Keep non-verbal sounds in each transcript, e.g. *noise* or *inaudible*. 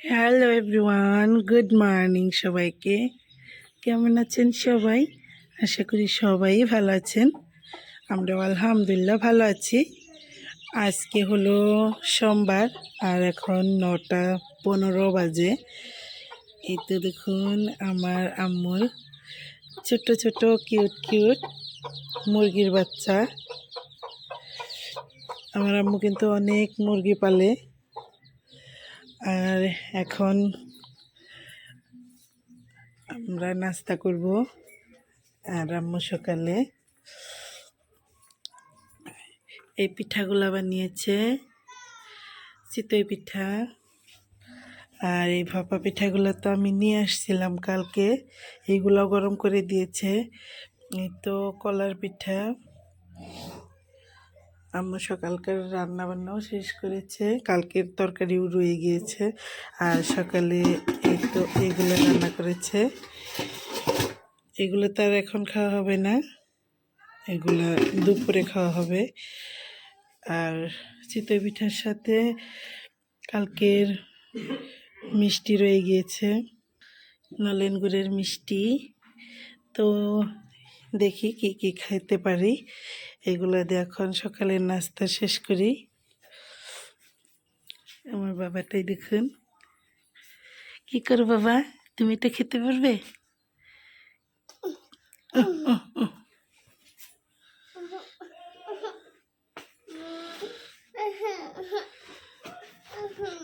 Hello everyone good morning সবাইকে। কেমন আছেন সবাই? আশা করি সবাই ভালো আছেন। আমরা আলহামদুলিল্লাহ ভালো আছি। আজকে হলো সোমবার, আর এখন নটা পনেরো বাজে। এই তো দেখুন আমার আম্মুর ছোট ছোট কিউট কিউট মুরগির বাচ্চা। আমার আম্মু কিন্তু অনেক মুরগি পালে। আর এখন আমরা নাস্তা করব আর আম্মু সকালে এই পিঠাগুলা বানিয়েছে চিতই পিঠা আর এই ভাপা পিঠাগুলো তো আমি নিয়ে আসছিলাম কালকে, এইগুলো গরম করে দিয়েছে, এই তো কলার পিঠা। আম্মু সকালকার রান্না বান্নাও শেষ করেছে। কালকের তরকারিও রয়ে গিয়েছে। আর সকালে এই তো এগুলো রান্না করেছে। এগুলো তার এখন খাওয়া হবে না। এগুলো দুপুরে খাওয়া হবে। আর চিতই পিঠার সাথে কালকের মিষ্টি রয়ে গিয়েছে। নলেন গুড়ের মিষ্টি। তো দেখি কি কি খাইতে পারি। এগুলো দিয়ে এখন সকালের নাস্তা শেষ করি। আমার বাবাটাই দেখুন। কি করো বাবা? তুমি এটা খেতে পারবে।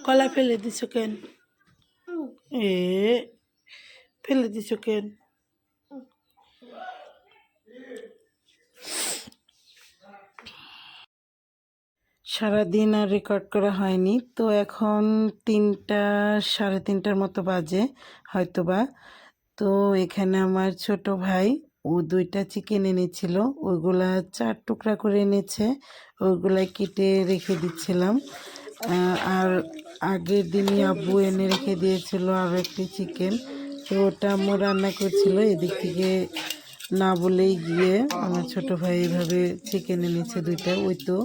কলা ফেলে দিছো কেন? এ ফেলে দিছো কেন? সারাদিন আর রেকর্ড করা হয়নি। তো এখন তিনটা, সাড়ে তিনটার মতো বাজে হয়তোবা। তো এখানে আমার ছোট ভাই, ও দুইটা চিকেন এনেছিল। ওইগুলা চার টুকরা করে এনেছে। ওইগুলাই কেটে রেখে দিচ্ছিলাম। আর আগের দিনই আব্বু এনে রেখে দিয়েছিল আরও একটি চিকেন তো ওটা আম্মু রান্না করছিল এদিক থেকে না বলেই গিয়ে আমার ছোট ভাই এইভাবে চিকেন এনেছে দুইটা। ওই তো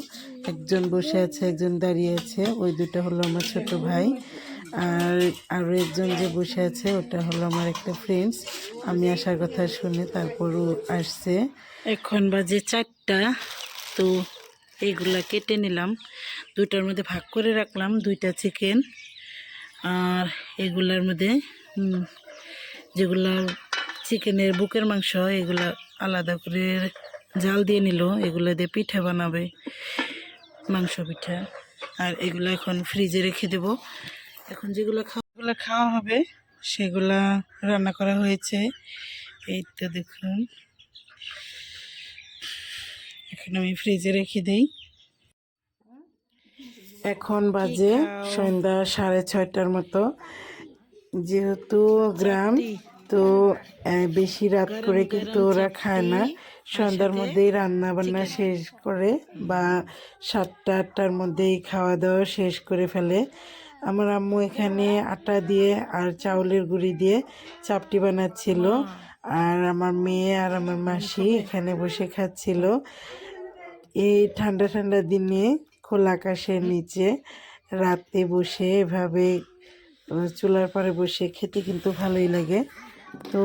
একজন বসে আছে, একজন দাঁড়িয়ে আছে। ওই দুটো হলো আমার ছোট ভাই। আর আরও একজন যে বসে আছে, ওটা হলো আমার একটা ফ্রেন্ডস আমি আসার কথা শুনে তারপরও আসছে। এখন বাজে চারটা, তো এইগুলা কেটে নিলাম। দুইটার মধ্যে ভাগ করে রাখলাম, দুইটা চিকেন আর এগুলার মধ্যে যেগুলা চিকেনের বুকের মাংস, এগুলা আলাদা করে জাল দিয়ে নিল। এগুলো দিয়ে পিঠা বানাবে। মাংস পিঠা। আর এগুলো এখন ফ্রিজে রেখে দেব। এখন যেগুলো খাওয়া খাওয়া হবে সেগুলা রান্না করা হয়েছে। এই তো দেখুন। এখন আমি ফ্রিজে রেখে দিই। এখন বাজে সন্ধ্যা সাড়ে ছয়টার মতো। যেহেতু গ্রাম তো বেশি রাত করে কিন্তু ওরা খায় না। সন্ধ্যার মধ্যেই রান্না বান্না শেষ করে বা সাতটা, আটটার মধ্যেই খাওয়া দাওয়া শেষ করে ফেলে। আমার আম্মু এখানে আটা দিয়ে আর চাউলের গুঁড়ি দিয়ে চাপটি বানাচ্ছিল। আর আমার মেয়ে আর আমার মাসি এখানে বসে খাচ্ছিল। এই ঠান্ডা ঠান্ডা দিনে খোলা আকাশের নিচে রাতে বসে এভাবে, চুলার পরে বসে খেতে কিন্তু ভালোই লাগে। তো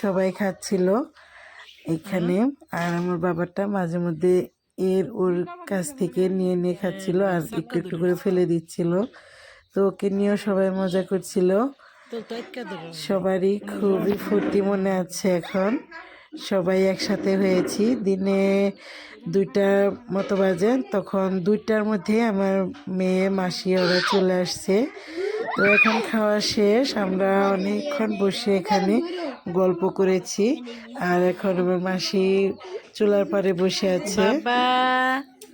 সবাই খাচ্ছিল এখানে। আর আমার বাবাটা মাঝে মধ্যে এর ওর কাছ থেকে নিয়ে নিয়ে খাচ্ছিল আর একটু একটু করে ফেলে দিচ্ছিল। তো ওকে নিয়েও সবাই মজা করছিল। সবারই খুবই ফুর্তি মনে আছে এখন। সবাই একসাথে হয়েছি। দিনে দুইটার মতো বাজে। তখন দুইটার মধ্যে আমার মেয়ে মাসি ওরা চলে আসছে। তো এখন খাওয়া শেষ। আমরা অনেকক্ষণ বসে এখানে গল্প করেছি। আর এখন আমার মাসি চুলার পারে বসে আছে।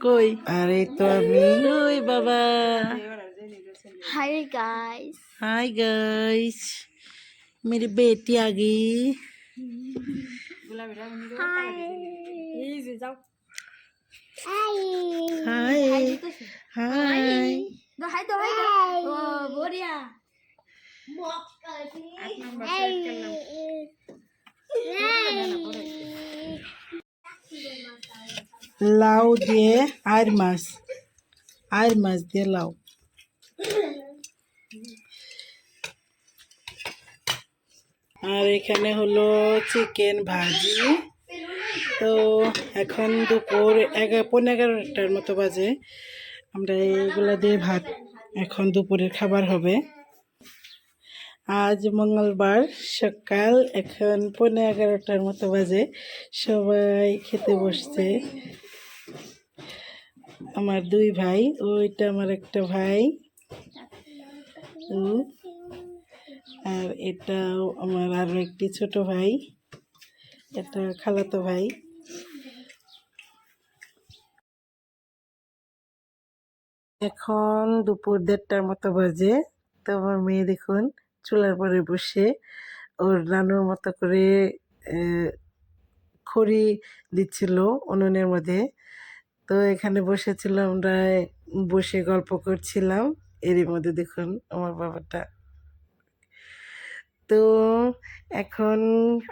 কই? আর এই তো আমি। ওই বাবা। হাই গাইস হাই গাইস মেরি বেটি আগি। হাই হাই হাই দো হাই দো হাই দো ও বড়িয়া বক্স কাটি লাউ দিয়ে আর মাছ আর মাছ দিয়ে লাউ আর এখানে হলো চিকেন ভাজি। তো এখন দুপুর এগারো পনেরো এগারোটার মতো বাজে। আমরা এগুলা দিয়ে ভাত এখন দুপুরের খাবার হবে। আজ মঙ্গলবার সকাল, এখন পনেরো এগারোটার মতো বাজে। সবাই খেতে বসছে। আমার দুই ভাই, ওইটা আমার একটা ভাই। আর এটাও আমার আরও একটি ছোট ভাই। এটা খালাতো ভাই। এখন দুপুর দেড়টার মতো বাজে। তো আমার মেয়ে দেখুন চুলার পরে বসে ওর নানুর মতো করে খড়ি দিচ্ছিল উনুনের মধ্যে। তো এখানে বসেছিল আমরা, বসে গল্প করছিলাম। এরই মধ্যে দেখুন আমার বাবাটা। তো এখন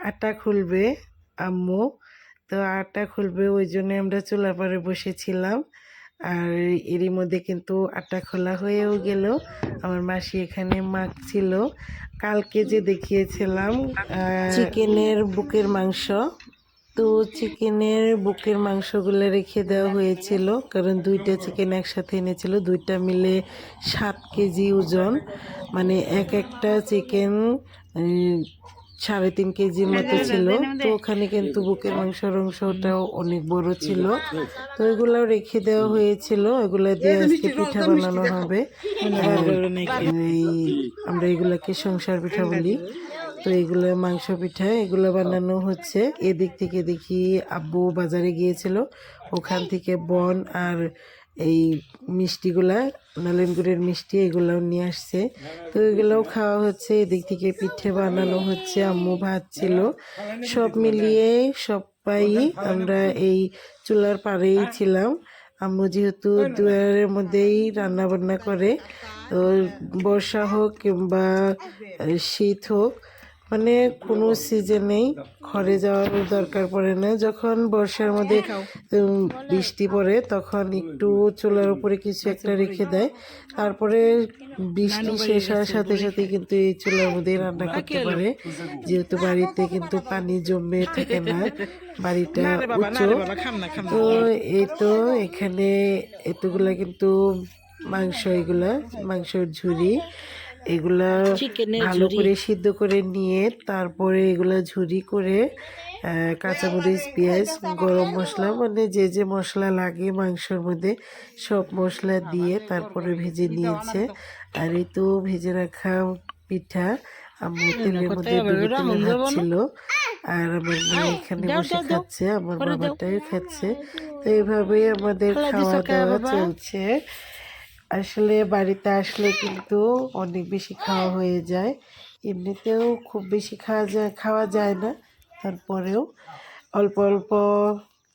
আটা খুলবে আম্মু। তো আটা খুলবে ওই জন্য আমরা চুলার পরে বসেছিলাম। আর এরই মধ্যে কিন্তু আটা খোলা হয়েও গেল। আমার মাসি এখানে মাখছিল। কালকে যে দেখিয়েছিলাম চিকেনের বুকের মাংস। তো চিকেনের বুকের মাংসগুলো রেখে দেওয়া হয়েছিল, কারণ দুইটা চিকেন একসাথে এনেছিল, দুইটা মিলে সাত কেজি ওজন। মানে এক একটা চিকেন সাড়ে তিন কেজির মতো ছিল। তো ওখানে কিন্তু বুকের মাংসের অংশটাও অনেক বড় ছিল। তো এগুলো রেখে দেওয়া হয়েছিল। এগুলা দিয়ে আজকে পিঠা বানানো হবে। আমরা এগুলাকে সংসার পিঠা বলি। তো এগুলো মাংস পিঠা এগুলো বানানো হচ্ছে। এদিক থেকে দেখি আব্বু বাজারে গিয়েছিল। ওখান থেকে বন আর এই মিষ্টিগুলা নলেন গুড়ের মিষ্টি, এগুলোও নিয়ে আসছে। তো এগুলোও খাওয়া হচ্ছে, এদিক থেকে পিঠে বানানো হচ্ছে, আম্মু ভাত ছিল। সব মিলিয়ে সবাই আমরা এই চুলার পাড়েই ছিলাম। আম্মু যেহেতু দুয়ারের মধ্যেই রান্না বান্না করে, তো বর্ষা হোক কিংবা শীত হোক মানে কোনো সিজনেই ঘরে যাওয়ার দরকার পড়ে না। যখন বর্ষার মধ্যে বৃষ্টি পড়ে তখন একটু চুলার উপরে কিছু একটা রেখে দেয়। তারপরে বৃষ্টি শেষ হওয়ার সাথে সাথে কিন্তু এই চুলার মধ্যে রান্না করতে পারে। যেহেতু বাড়িতে কিন্তু পানি জমে থাকে না বাড়িটা উঁচু। তো এই তো এখানে এতগুলা কিন্তু মাংস এগুলা মাংসের ঝুড়ি। এগুলা ভালো করে সিদ্ধ করে নিয়ে তারপরে এগুলা ঝুরি করে কাঁচামরিচ পেঁয়াজ গরম মশলা মানে যে যে মশলা লাগে মাংসের মধ্যে সব মশলা দিয়ে তারপরে ভেজে নিয়েছে। আর এই তো ভেজে রাখা পিঠা আম্মু তেলের মধ্যে ডুবো তেলে আর আমার মেয়ে এখানে বসে খাচ্ছে আমার বাবাটাও খাচ্ছে। তো এইভাবেই আমাদের খাওয়া দাওয়া চলছে। আসলে বাড়িতে আসলে কিন্তু অনেক বেশি খাওয়া হয়ে যায়। এমনিতেও খুব বেশি খাওয়া যায় খাওয়া যায় না। তারপরেও অল্প অল্প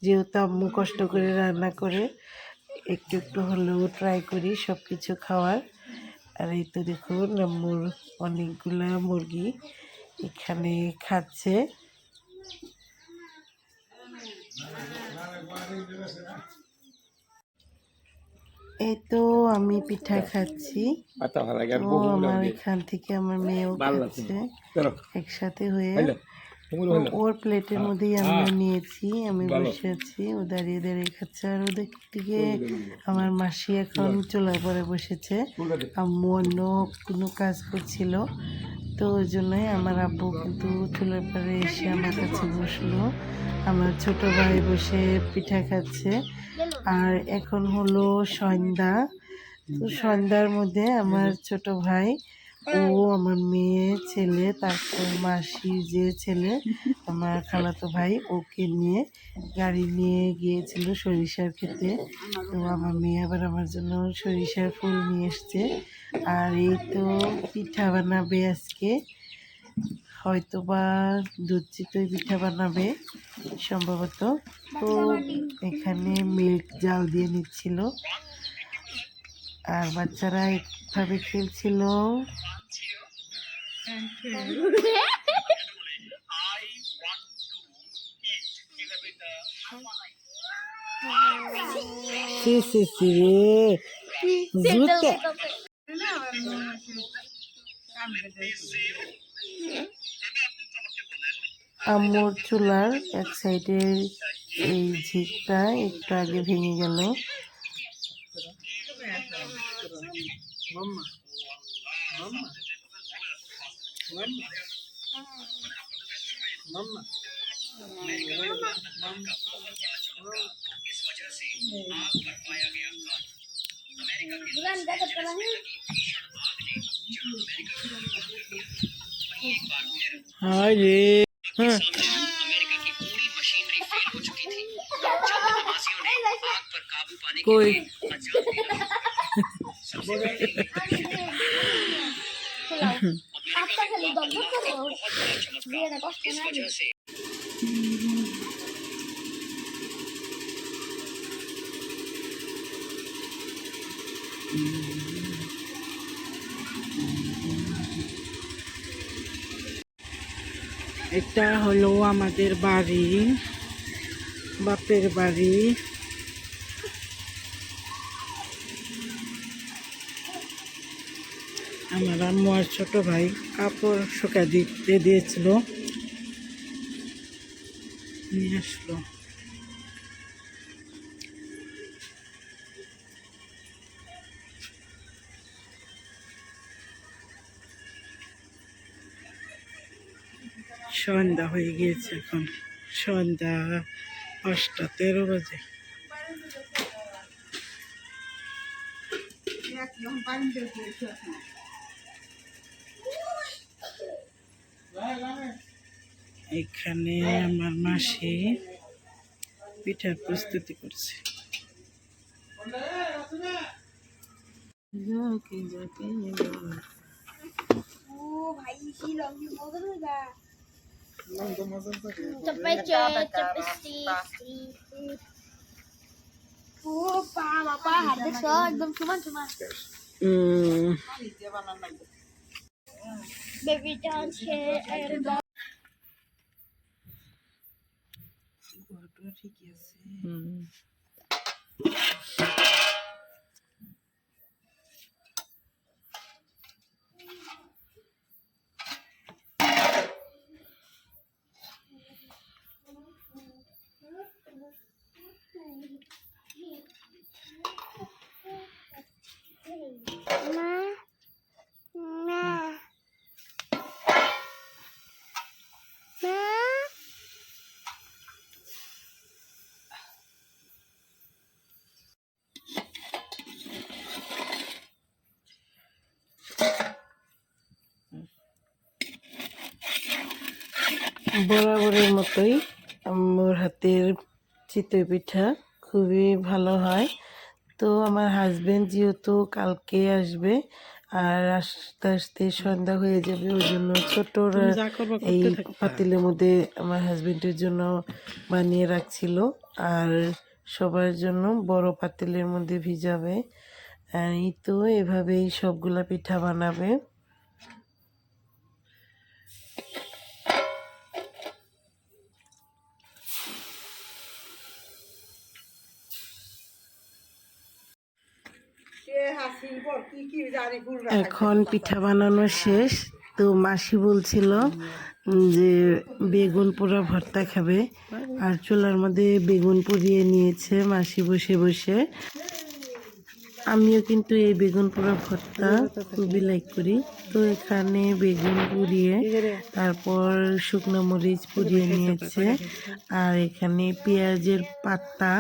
যেহেতু আম্মু কষ্ট করে রান্না করে, একটু একটু হলেও ট্রাই করি সব কিছু খাওয়ার। আর এই তো দেখুন আম্মুর অনেকগুলা মুরগি এখানে খাচ্ছে। এই তো আমি পিঠা খাচ্ছি। ও আমার এখান থেকে আমার মেয়েও খাচ্ছে একসাথে হয়ে। ওর প্লেটের মধ্যেই হ্যাঁ। নিয়েছি আমি বসে আছি ও দাঁড়িয়ে দাঁড়িয়ে খাচ্ছে আর ওদের দিকে আমার মাসি এখন চুলার পরে বসেছে। আম্মু অন্য কোনো কাজ করছিল তো ওই জন্যই আমার আব্বু কিন্তু চুলার পরে এসে আমার কাছে বসল। আমার ছোট ভাই বসে পিঠা খাচ্ছে। আর এখন হলো সন্ধ্যা। তো সন্ধ্যার মধ্যে আমার ছোট ভাই, ও আমার মেয়ে, ছেলে, তারপর মাসির যে ছেলে, আমার খালাতো ভাই, ওকে নিয়ে গাড়ি নিয়ে গিয়েছিল সরিষার খেতে তো আমার মেয়ে আবার আমার জন্য সরিষার ফুল নিয়ে এসছে। আর এই তো পিঠা বানাবে আজকে। হয়তো বা দুধ চিতই পিঠা বানাবে সম্ভবত। তো এখানে মিল্ক জাল দিয়ে নিচ্ছিল। আর বাচ্চারা একভাবে খেলছিল। সি সি সি জুতে। আম্মুর চুলার এক সাইডের এই ঝিকটা একটু আগে ভেঙে গেল। कोई हाँ। सामने अमेरिका की पूरी मशीनरी फेल हो चुकी थी। *laughs* এটা হলো আমাদের বাড়ি, বাপের বাড়ি। আমার আম্মু আর ছোট ভাই কাপড় শুকা দিতে দিয়েছিল। নিয়ে আসলো। সন্ধ্যা হয়ে গিয়েছে এখন। সন্ধ্যা পাঁচটা তেরো বাজে। এখানে আমার মাসি পিঠার প্রস্তুতি করছে। যাকে যাকে বলে। Cepet cepet sih. Oh, pak, bapak hadis বরাবরের মতোই আমার হাতের চিতই পিঠা খুবই ভালো হয়। তো আমার হাজব্যান্ড যেহেতু কালকে আসবে আর আস্তে আস্তে সন্ধ্যা হয়ে যাবে ওই জন্য ছোট এই পাতিলের মধ্যে আমার হাজব্যান্ডের জন্য বানিয়ে রাখছিল আর সবার জন্য বড় পাতিলের মধ্যে ভিজাবে। এই তো এভাবেই সবগুলা পিঠা বানাবে। এখন পিঠা বানানো শেষ তো মাসি বলছিল যে বেগুন পোড়া ভর্তা খাবে আর চুলার মধ্যে বেগুন পুড়িয়ে নিয়েছে মাসি বসে বসে। আমিও কিন্তু এই বেগুন পোড়া ভর্তা খুবই লাইক করি। তো এখানে বেগুন পুড়িয়ে তারপর শুকনো মরিচ পুড়িয়ে নিয়েছে আর এখানে পেঁয়াজের পাতা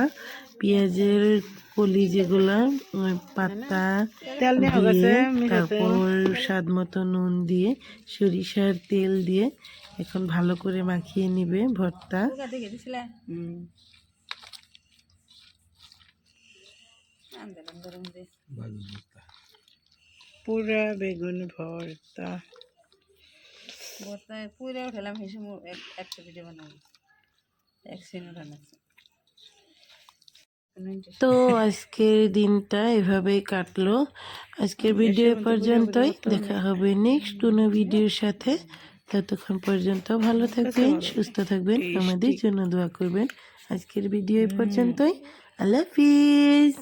পেঁয়াজের কলি যেগুলা পাতা দিয়ে তারপর স্বাদ মতো নুন দিয়ে সরিষার তেল দিয়ে এখন ভালো করে মাখিয়ে নিবে ভর্তা। পুরা বেগুন ভর্তা। বর্তায় পুরে উঠালাম সময় একটা ভিডিও বানাবো। এক সিন উঠানো তো আজকের দিনটা এভাবেই কাটলো। আজকের ভিডিও পর্যন্তই দেখা হবে নেক্সট কোনো ভিডিওর সাথে। ততক্ষণ পর্যন্ত ভালো থাকবেন সুস্থ থাকবেন আমাদের জন্য দোয়া করবেন। আজকের ভিডিও পর্যন্তই। আল্লাহ হাফিজ।